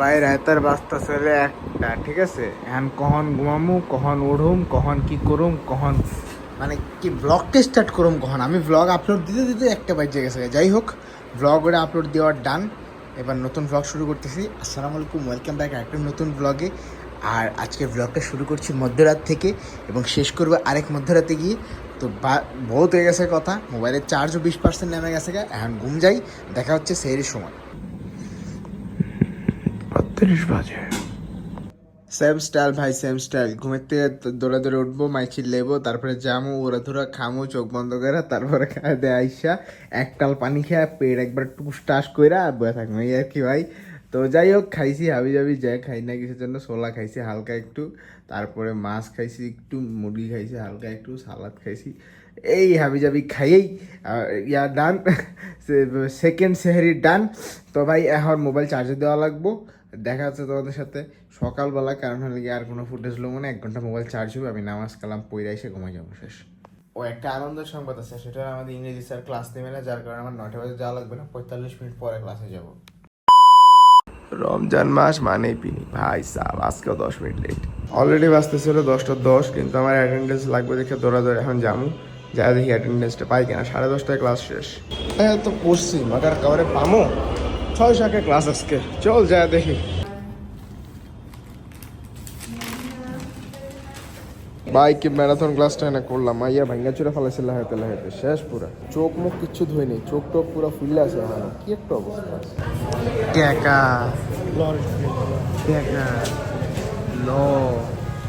ভাই রায়তার বাস্তা চলে একটা, ঠিক আছে? এখন কখন ঘুমামু, কখন উঠুম, কখন কি করুম, কখন মানে কি ব্লগটা স্টার্ট করুম কখন? আমি ব্লগ আপলোড দিতে দিতে একটা বাজে গেছে যাই হোক ব্লগ ওটা আপলোড দেওয়ার ডান এবার নতুন ব্লগ শুরু করতেছি। আসসালামু আলাইকুম ওয়েলকাম ব্যাক একটা নতুন ব্লগে আর আজকে ব্লগটা শুরু করছি মধ্যরাত থেকে এবং শেষ করব আরেক মধ্যরাতে গিয়ে। তো বহুত হয়ে গেছে কথা। মোবাইলের চার্জও বিশ পার্সেন্ট নেমে গেছে। এখন ঘুম যাই, দেখা হচ্ছে সেই সময়। বত্রিশ বাজে। সেম স্টাইল ভাই সেম স্টাইল ঘুমের দৌড়ে দৌড়ে উঠবো মাইছি লেবো, তারপরে জামু ওরা ধরা, খামু, চোখ বন্ধ করে, তারপরে খাওয়া দেয় আইসা, এক একটাল পানি খেয়ে পেট একবার টুস টাস কইরা আর বয়ে থাকব। এই আর কি, ভাই। তো যাই হোক, খাইছি, হাবি যাবি যাই খাই না কিসের জন্য, ছোলা খাইছি হালকা একটু। তারপরে মাছ খাইছি একটু, মুরগি খাইছি হালকা একটু, সালাদ খাইছি। এই হাবি যাবি খাইয়েই ইয়া ডান সেকেন্ড সেহারি ডান তো ভাই, এখন মোবাইল চার্জে দেওয়া লাগবো। দেখা যাচ্ছে তোমাদের সাথে। সকালবেলা কারণ হলে কি আর কোনো ফুটেজ লো মানে এক ঘণ্টা মোবাইল চার্জ হবে আমি নামাজ কালাম পইরা এসে ঘুমাই যাব শেষ। ও একটা আনন্দের সংবাদ আছে সেটা আমাদের ইংরেজি স্যার ক্লাস নেবে না যার কারণে আমার নটা বাজে যাওয়া লাগবে না পঁয়তাল্লিশ মিনিট পরে ক্লাসে যাব। রমজান মাস মানে পিনি ভাই সাহ আজকেও দশ মিনিট লেট অলরেডি বাঁচতেছিল দশটা দশ কিন্তু আমার অ্যাটেন্ডেন্স লাগবে দেখে দৌড়াদৌড়ি এখন যাব। যা দেখি অ্যাটেন্ডেন্সটা পাই কিনা সাড়ে দশটায় ক্লাস শেষ। হ্যাঁ তো পড়ছি মাগার কাবারে পামো? ছয় শাকে ক্লাস আজকে। চল যা দেখি। বাইকে ম্যারাথন ক্লাসটা না করলাম? মাইয়া ভাঙ্গা চুরা ফেলাইছে লাহাতে লাহাতে শেষ পুরা। চোখ মুখ কিচ্ছু ধুই নেই। চোখ টোক পুরো ফুললে আছে এখনও। কি একটা অবস্থা টেকা। টেকা। ল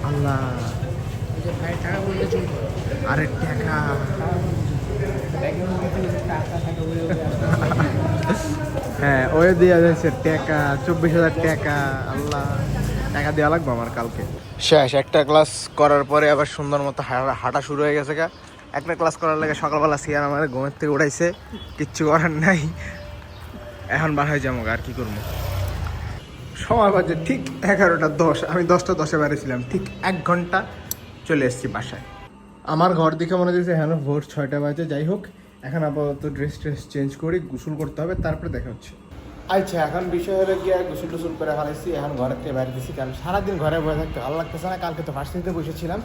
আল্লাহ। আরে টেকা। হ্যাঁ ওই দেওয়া যাচ্ছে টাকা, চব্বিশ হাজার টাকা, আল্লাহ। টাকা দেওয়া লাগবে আমার কালকে। শেষ, একটা ক্লাস করার পরে আবার সুন্দর মতো হাঁটা- শুরু হয়ে গেছে গা। একটা ক্লাস করার লাগে সকালবেলা সিয়ার আমার ঘুমের থেকে উঠাইছে, কিচ্ছু করার নাই। এখন বাসায় যাব আর কি করব? সময় বাজে ঠিক এগারোটা দশ, আমি দশটা দশে বেরিয়েছিলাম ঠিক এক ঘণ্টা চলে এসেছি বাসায়। আমার ঘর দেখে মনে হচ্ছে হ্যাঁ ভোর ছয়টা বাজে। যাই হোক, এখন আপাতত ড্রেস ট্রেস চেঞ্জ করি, গোসল করতে হবে, তারপরে দেখা হচ্ছে। আচ্ছা এখন বিষয় হলো গিয়ে গোসল টুসুল করে ফেলাইছি, এখন ঘরের থেকে বাইরে দিচ্ছি কারণ সারাদিন ঘরে বসে থাকতে ভালো লাগতেছে না, কালকে তো ভার্সিটিতে বসেছিলাম।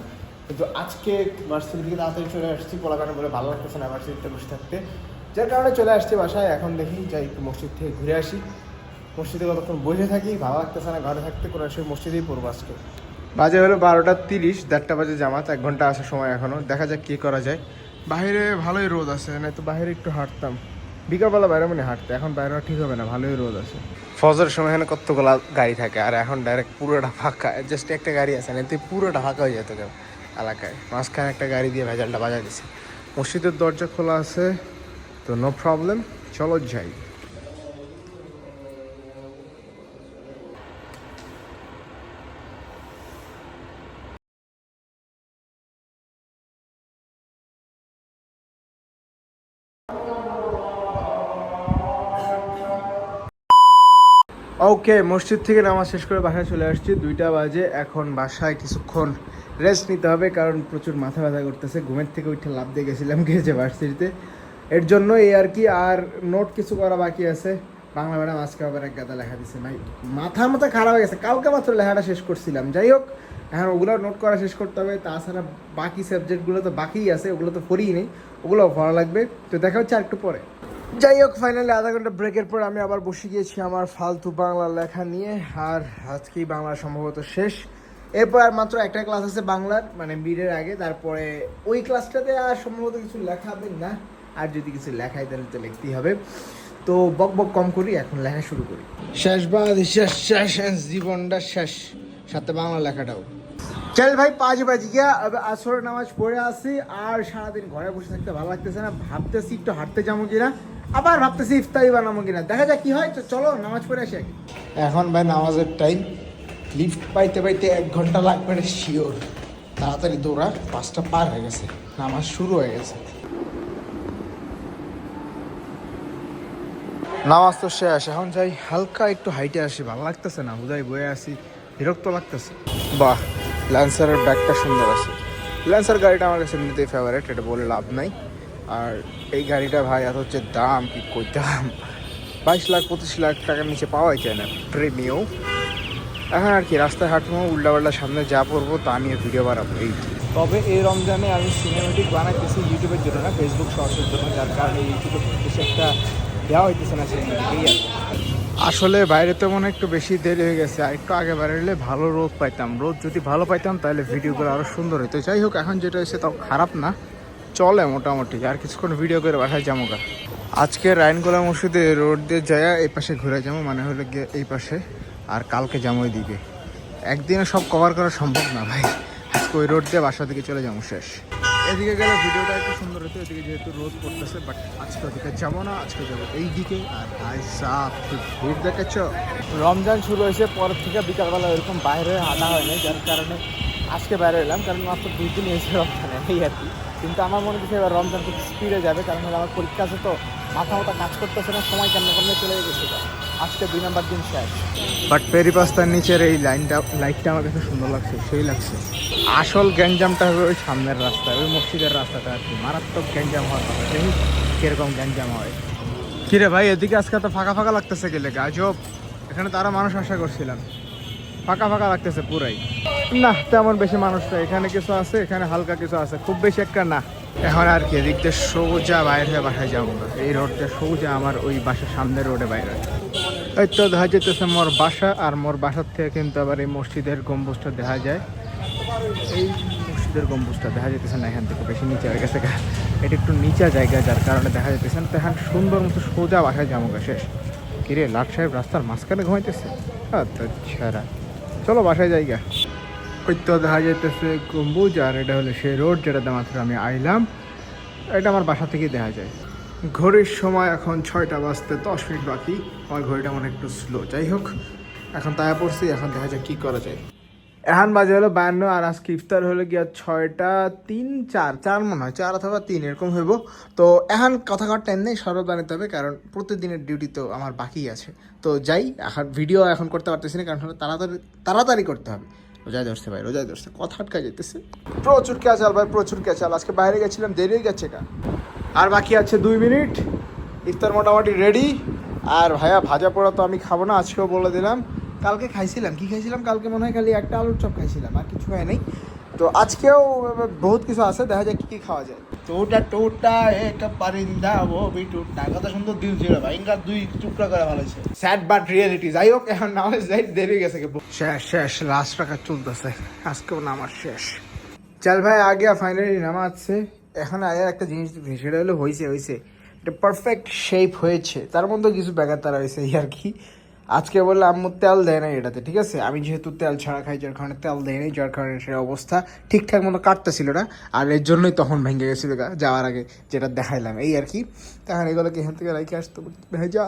কিন্তু আজকে ভার্সিটি থেকে তাড়াতাড়ি চলে আসছি পোলাকানে বলে ভালো লাগতেছে না ভার্সিটিতে বসে থাকতে। যার কারণে চলে আসছি বাসায়, এখন দেখি যাই একটু মসজিদ থেকে ঘুরে আসি। মসজিদে কতক্ষণ বসে থাকি, ভালো লাগতেছে না ঘরে থাকতে, কোনো সেই মসজিদেই পড়ব আজকে। বাজে হলো বারোটা তিরিশ, দেড়টা বাজে জামাত, এক ঘণ্টা আসার সময় এখনও। দেখা যাক কি করা যায়। বাইরে ভালোই রোদ আছে না তো বাইরে একটু হাঁটতাম। বিকালবেলা বাইরে মানে হাঁটতে, এখন বাইরে ঠিক হবে না, ভালোই রোদ আছে। ফজরের সময় এখানে কতগুলা গাড়ি থাকে, আর এখন ডাইরেক্ট পুরোটা ফাঁকা জাস্ট একটা গাড়ি আছে না, এতে পুরোটা ফাঁকা হয়ে যেত কেউ এলাকায়। মাঝখানে একটা গাড়ি দিয়ে ভেজালটা বাজা দিছে। মসজিদের দরজা খোলা আছে, তো নো প্রবলেম চলো যাই। ওকে মসজিদ থেকে নামাজ শেষ করে বাসায় চলে আসছি। দুইটা বাজে, এখন বাসায় কিছুক্ষণ রেস্ট নিতে হবে, কারণ প্রচুর মাথা ব্যথা করতেছে। ঘুমের থেকে উঠে লাভ দিয়ে গেছিলাম গিয়েছে ভার্সিটিতে। এর জন্য এই আর কি, আর নোট কিছু করা বাকি আছে। বাংলা ম্যাডাম আজকে আবার এক গাদা লেখা দিছে, ভাই, মাথা মাথা খারাপ হয়ে গেছে। কালকে মাত্র লেখাটা শেষ করছিলাম। যাই হোক, এখন ওগুলো নোট করা শেষ করতে হবে। তাছাড়া বাকি সাবজেক্টগুলো তো বাকিই আছে, ওগুলো তো পড়িই নেই। ওগুলো পড়া লাগবে। তো দেখা হচ্ছে আর একটু পরে। যাই হোক ফাইনালি আধা ঘণ্টা ব্রেকের পর আমি আবার বসে গিয়েছি আমার ফালতু বাংলা লেখা নিয়ে আর আজকেই বাংলা সম্ভবত শেষ। এরপর আর মাত্র একটা ক্লাস আছে বাংলার মানে বিডের আগে তারপরে ওই ক্লাসটাতে আর সম্ভবত কিছু লেখাবে না। আর যদি কিছু লেখাই তাহলে তো লিখতেই হবে। তো বক বক কম করি এখন লেখা শুরু করি। শেষ বাদ শেষ শেষ জীবনটা শেষ। সাথে বাংলা লেখাটাও। চল ভাই পাঁচ বাজে গিয়া আসর নামাজ পড়ে আসি আর সারাদিন ঘরে বসে থাকতে ভালো লাগতেছে না। ভাবতেছি একটু হাঁটতে যাব কিনা। আবার ভাবতেছি ইফতারি বানাবো কিনা। দেখা যাক কি হয়, তো চলো, নামাজ পড়ে আসি এখন ভাই নামাজের টাইম লিফট পাইতে পাইতে এক ঘণ্টা লাগবে না শিওর তাড়াতাড়ি দৌড়া, পাঁচটা পার হয়ে গেছে। নামাজ শুরু হয়ে গেছে। নামাজ তো শেষ। এখন যাই, হালকা একটু হাইটে আসি। ভালো লাগতেছে না? বোধহয় বয়ে আসি বিরক্ত লাগতেছে। বাহ ল্যান্সারের ব্যাগটা সুন্দর আছে। ল্যান্সার গাড়িটা আমার কাছে এমনিতেই ফেভারিট এটা বলে লাভ নাই। আর এই গাড়িটা ভাই এত হচ্ছে দাম কি কই দাম বাইশ লাখ পঁচিশ লাখ টাকার নিচে পাওয়াই যায় না প্রেমিও এখন আর কি রাস্তায় হাঁটবো উল্টা পাল্টা সামনে যা পড়ব তা নিয়ে ভিডিও বানাবো এই তবে এই রমজানে আমি সিনেমেটিক বানাইতেছি ইউটিউবের জন্য না ফেসবুক শর্টসের জন্য যার কারণে ইউটিউবে বেশি একটা দেওয়া হইতেছে না সিনেমেটিক এই আসলে বাইরে তো মনে একটু বেশি দেরি হয়ে গেছে আর একটু আগে বেরোলে ভালো রোদ পাইতাম। রোদ যদি ভালো পাইতাম তাহলে ভিডিওগুলো আরও সুন্দর হতো যাই হোক এখন যেটা হয়েছে তাও খারাপ না। চলে মোটামুটি, আর কিছুক্ষণ ভিডিও করে বাসায় যাব গা। আজকে রায়নগোলা মসজিদে রোড দিয়ে যায় এই পাশে ঘুরে যাব মানে হলো গিয়ে এই পাশে, আর কালকে যাব ওই দিকে একদিনে সব কভার করা সম্ভব না ভাই। আজকে ওই রোড দিয়ে বাসা দিকে চলে যাব শেষ। এদিকে গেলে ভিডিওটা একটু সুন্দর হতো, এদিকে যেহেতু রোদ পড়তেছে বাট আজকে ওদিকে যাব না, আজকে যাব এই দিকে আর ভাই সাপ ভিড় দেখাচ্ছ রমজান শুরু হয়েছে, পরের থেকে বিকালবেলা এরকম বাইরে হাঁটা হয়নি, যার কারণে আজকে বাইরে এলাম, কারণ মাত্র দুই দিন এসে রমজানে, এই আর কি। কিন্তু আমার মনে হচ্ছে এবার রমজান খুব স্পিডে যাবে, কারণ হলো আমার পরীক্ষা আছে তো, মাথা মাথা কাজ করতেছে না, সময় কেমন কেমন চলে গেছে আজকে দুই নাম্বার দিন শেষ। বাট পেরি পাস্তার নিচের এই লাইনটা লাইটটা আমার কাছে সুন্দর লাগছে, সেই লাগছে। আসল গ্যাঞ্জামটা হবে ওই সামনের রাস্তা ওই মসজিদের রাস্তাটা আর কি। মারাত্মক গ্যাঞ্জাম হওয়ার কথা, দেখি কীরকম গ্যাঞ্জাম হয়। কিরে ভাই, এদিকে আজকে তো ফাঁকা ফাঁকা লাগতেছে গেলে গাজব, এখানে তো আরও মানুষ আশা করছিলাম। ফাঁকা ফাঁকা লাগতেছে পুরাই। না তেমন বেশি মানুষ না এখানে কিছু আছে এখানে হালকা কিছু আছে। খুব বেশি একটা না। এখন আর কি এদিক দিয়ে সোজা বাইরে বাসায় যাব না এই রোডটা সোজা আমার ওই বাসার সামনের রোডে বাইরে এই তো দেখা যেতেছে মোর বাসা আর মোর বাসার থেকে কিন্তু আবার এই মসজিদের গম্বুজটা দেখা যায়। এই মসজিদের গম্বুজটা দেখা যেতেছে না এখান থেকে বেশি নিচে হয়ে গেছে। এটা একটু নিচা জায়গা যার কারণে দেখা যেতেছে না। তো এখন সুন্দর মতো সোজা বাসায় যাব গা শেষ। কিরে লাট সাহেব রাস্তার মাঝখানে ঘুমাইতেছে? আচ্ছা ছাড়া। চলো বাসায় যাই গা। ওই তো দেখা যাইতেছে গম্বুজ, আর এটা হলো সেই রোড যেটাতে মাত্র আমি আইলাম। এটা আমার বাসা থেকেই দেখা যায়। ঘড়ির সময় এখন ছয়টা বাজতে দশ মিনিট বাকি। আমার ঘড়িটা মনে একটু স্লো যাই হোক, এখন তাই পড়ছি, এখন দেখা যায় কী করা যায়। এখন বাজে হলো বায়ান্ন, আর আজকে ইফতার হলো গিয়া ছয়টা তিন, চার। চার মনে হয়, চার অথবা তিন, এরকম হইব। তো এখন কথা কর টাইম নেই বানাতে হবে, কারণ প্রতিদিনের ডিউটি তো আমার বাকি আছে। তো যাই, এখন ভিডিও এখন করতে পারতেছি না, কারণ তাড়াতাড়ি তাড়াতাড়ি করতে হবে। রোজায় ধরছে ভাই, রোজায় ধরছে। কথা আটকা যেতেছে প্রচুর ক্যাচাল ভাই, প্রচুর ক্যাচাল। আজকে বাইরে গেছিলাম, দেরি হয়ে গেছে কা আর বাকি আছে দুই মিনিট। ইফতার মোটামুটি রেডি আর ভাইয়া, ভাজা পোড়া তো আমি খাব না, আজকেও বলে দিলাম। কালকে খাইছিলাম, কি খাইছিলাম? কালকে মনে হয় খালি একটা আলুর চপ খাইছিলাম, আর কিছু হয় নাই। তো আজকেও বহুত কিছু আছে দেখা যায় কি কি খাওয়া যায়। টোটা টোটা এক পারিন্দা ও বি টুটা। কত সুন্দর দিল ছিল ভাই ইনকা দুই টুকরা করে ভালো হয়েছে স্যাড বাট রিয়েলিটি যাই হোক এখন নামাজ যাই দেরি গেছে শেষ শেষ লাস্ট টাকা চলতেছে। আজকেও নামাজ শেষ। চল ভাই আগে ফাইনালি নামাচ্ছে এখন আগে একটা জিনিস সেটা হলো হয়েছে হয়েছে এটা পারফেক্ট শেপ হয়েছে। তার মধ্যে কিছু ব্যাঘাত তারা হয়েছে এই আর কি। আজকে বললে আম্মু তেল দেয় না এটাতে, ঠিক আছে? আমি যেহেতু তেল ছাড়া খাই, যার কারণে তেল দেয় নাই, যার কারণে সে অবস্থা ঠিকঠাক মতো কাটতেছিল না। আর এর জন্যই তখন ভেঙে গেছিল যাওয়ার আগে যেটা দেখাইলাম, এই আর কি। তখন এগুলোকে এখান থেকে রাইখে আসতে ভেজা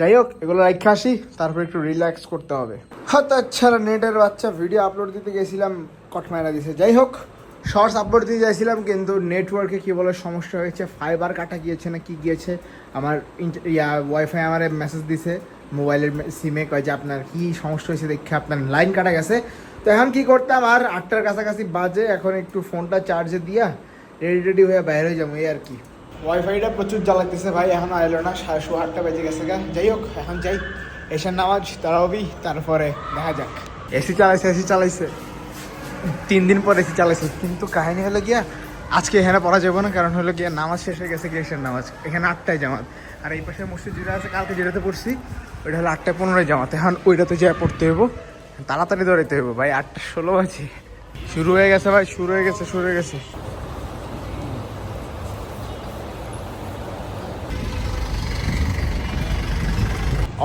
যাই হোক এগুলো রাইখে আসি, তারপর একটু রিল্যাক্স করতে হবে। হ্যাঁ তাছাড়া নেটের বাচ্চা ভিডিও আপলোড দিতে গেছিলাম কটমাইনা দিছে। যাই হোক শর্টস আপলোড দিয়ে যাইছিলাম, কিন্তু নেটওয়ার্কে কী বলে সমস্যা হয়েছে? ফাইবার কাটা গিয়েছে না কি গিয়েছে? আমার ইয়া ওয়াইফাই আমার মেসেজ দিছে। মোবাইলের সিমে কয় যে আপনার কি সমস্যা হয়েছে দেখে আপনার লাইন কাটা গেছে। তো এখন কি করতাম? আর আটটার কাছাকাছি বাজে এখন একটু ফোনটা চার্জে দিয়া রেডি রেডি হয়ে বাইরে হয়ে যাব এই আর কি। ওয়াইফাইটা প্রচুর জ্বালাতেছে ভাই এখন আইলো না সাড়ে শো আটটা বেজে গেছে গা। যাই হোক এখন যাই। এসার নামাজ তারাবি তারপরে দেখা যাক। এসি চালাইছে এসি চালাইছে। তিন দিন পর এসি চালাইছে। কিন্তু কাহিনী হলো গিয়া আজকে এখানে পড়া যাব না কারণ হলো গিয়া নামাজ শেষ হয়ে গেছে গ্রেসের নামাজ। এখানে আটটায় জামাত। আর এই পাশে মসজিদ যেটা আছে, কালকে যেটাতে পড়ছি, ওইটা হলো আটটায় পনেরোয় জামাতে। এখন ওইটাতে যা পড়তে হইব। তাড়াতাড়ি দৌড়াইতে হইব, ভাই, আটটা ষোলো আছে শুরু হয়ে গেছে, ভাই, শুরু হয়ে গেছে, শুরু হয়ে গেছে।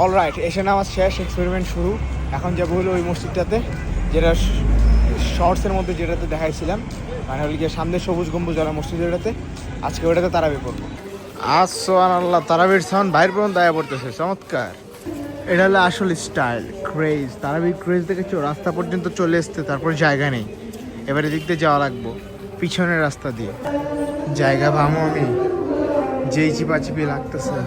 অল রাইট এসে নামাজ শেষ এক্সপেরিমেন্ট শুরু। এখন যাব হলো ওই মসজিদটাতে, যেটা শর্টসের মধ্যে যেটাতে দেখাইছিলাম। মানে হলো গিয়ে সামনে সবুজ গম্বুজ যারা মসজিদ ওটাতে আজকে ওটাতে তারাবি পড়ব। আজ সোয়ান আল্লাহ তারাবির সাউন্ড বাইর পর্যন্ত দায়া পড়তেছে, চমৎকার। এটা হলো আসল স্টাইল ক্রেজ তারাবির ক্রেজ দেখেছ? রাস্তা পর্যন্ত চলে এসছে, তারপর জায়গা নেই। এবারে দিক দিয়ে যাওয়া লাগবো, পিছনের রাস্তা দিয়ে। জায়গা ভামো আমি। যেই চিপাচিপি লাগতেছে,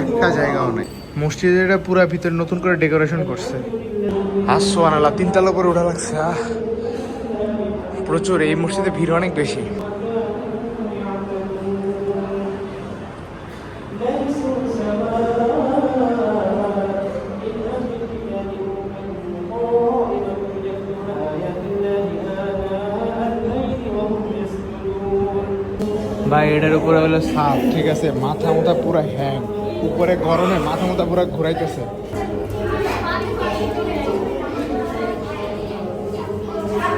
একটা জায়গাও নেই। মসজিদের এটা পুরা ভিতরে নতুন করে ডেকোরেশন করছে। আসছো আনালা তিনতলা করে উঠা লাগছে প্রচুর, এই মসজিদে ভিড় অনেক বেশি। এটার উপরে হলো সাপ। ঠিক আছে মাথা মাথা পুরো হ্যাং উপরে গরমে মাথা মাথা পুরো ঘুরাইতেছে।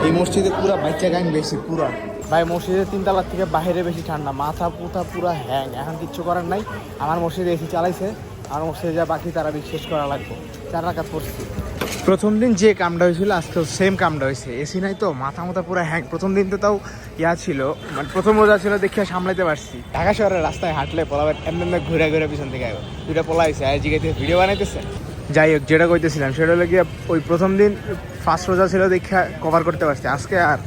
এই মসজিদে পুরা বাচ্চা গান বেশি পুরা। ভাই মসজিদের তিনতলার থেকে বাইরে বেশি ঠান্ডা মাথা পুথা পুরা হ্যাং এখন কিচ্ছু করার নাই। আমার মসজিদে এসি চালাইছে আমার মসজিদে যা বাকি তারা বিশ্বাস করা লাগবে। চার রাখাত পড়ছি। প্রথম দিন যে কামটা হয়েছিল, আজকে সেম কামটা হয়েছে। এসি নাই তো, মাথা মাথা পুরো হ্যাং প্রথম দিন তো তাও ইয়া ছিল। মানে প্রথম রোজা ছিল দেখিয়া সামলাইতে পারছি। ঢাকা শহরের রাস্তায় হাঁটলে পোলাবার এমনি ঘুরে ঘুরে পিছন থেকে আইব। দুইটা পোলা হয়েছে আর জিগাইতে ভিডিও বানাইতেছে। যাই হোক, যেটা কইতেছিলাম, সেটা হলো গিয়ে ওই প্রথম দিন ফার্স্ট রোজা ছিল দেখা কভার করতে পারছি। আজকে আর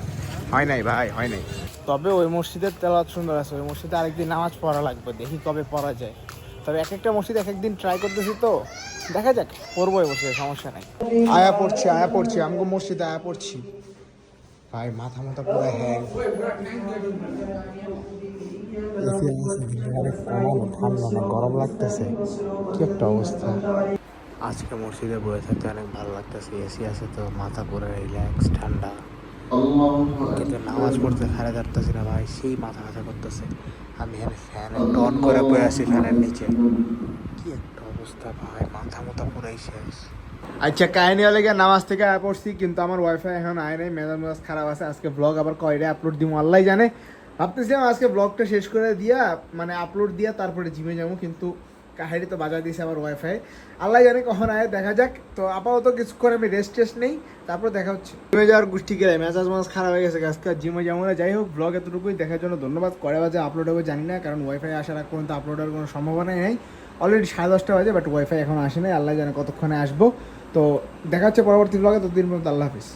হয় নাই ভাই, হয় নাই। তবে ওই মসজিদের তেলাওয়াত সুন্দর আছে। ওই মসজিদে আরেকদিন নামাজ পড়া লাগবে। দেখি কবে পড়া যায়। তবে এক একটা মসজিদ এক একদিন ট্রাই করতেছি তো। দেখা যাক পড়ব এই মসজিদে সমস্যা নাই। আয়া পড়ছি আয়া পড়ছি আমগো মসজিদে আয়া পড়ছি। ভাই মাথা মাথা পুরো হ্যাং। ঠান্ডা না গরম লাগতেছে কি একটা অবস্থা আজকে মসজিদে বসে থাকতে অনেক ভালো লাগতেছে এসি আছে তো মাথা পুরো রিল্যাক্স ঠান্ডা। কিন্তু নামাজ পড়তে হারে দাঁড়তেছি না ভাই সেই মাথা ব্যথা করতেছে। আমি এখানে ফ্যান অন করে বয়ে আছি ফ্যানের নিচে। কি একটা অবস্থা ভাই মাথা মাথা পুরাই শেষ। আচ্ছা কাহিনী হলে গিয়ে নামাজ থেকে আয় পড়ছি কিন্তু আমার ওয়াইফাই এখন আয় নাই মেজাজ মেজাজ খারাপ আছে। আজকে ব্লগ আবার কয়টা আপলোড দিব আল্লাহ জানে। ভাবতেছিলাম আজকে ব্লগটা শেষ করে দিয়া মানে আপলোড দিয়া তারপরে জিমে যাব কিন্তু কাহিনী তো বাজার দিয়েছে আমার ওয়াইফাই আল্লাহ জানে কখন আয়, দেখা যাক। তো আপাতত কিছু করে আমি রেস্ট টেস্ট নেই, তারপর দেখা হচ্ছে। জিমে যাওয়ার গোষ্ঠী গেলে মেজাজ মেজাজ খারাপ হয়ে গেছে আজকে জিমে যাব না, যাই হোক ব্লগ এতটুকুই। দেখার জন্য ধন্যবাদ। কয়টা বাজে আপলোড হবে জানি না, কারণ ওয়াইফাই আসার আগ পর্যন্ত আপলোড হওয়ার কোনো সম্ভাবনাই নেই। অলরেডি সাড়ে দশটা বাজে বাট ওয়াইফাই এখন আসে নাই। আল্লাহ জানে কতক্ষণে আসব। তো দেখা হচ্ছে পরবর্তী ব্লগে ততদিন পর্যন্ত আল্লাহ হাফিজ।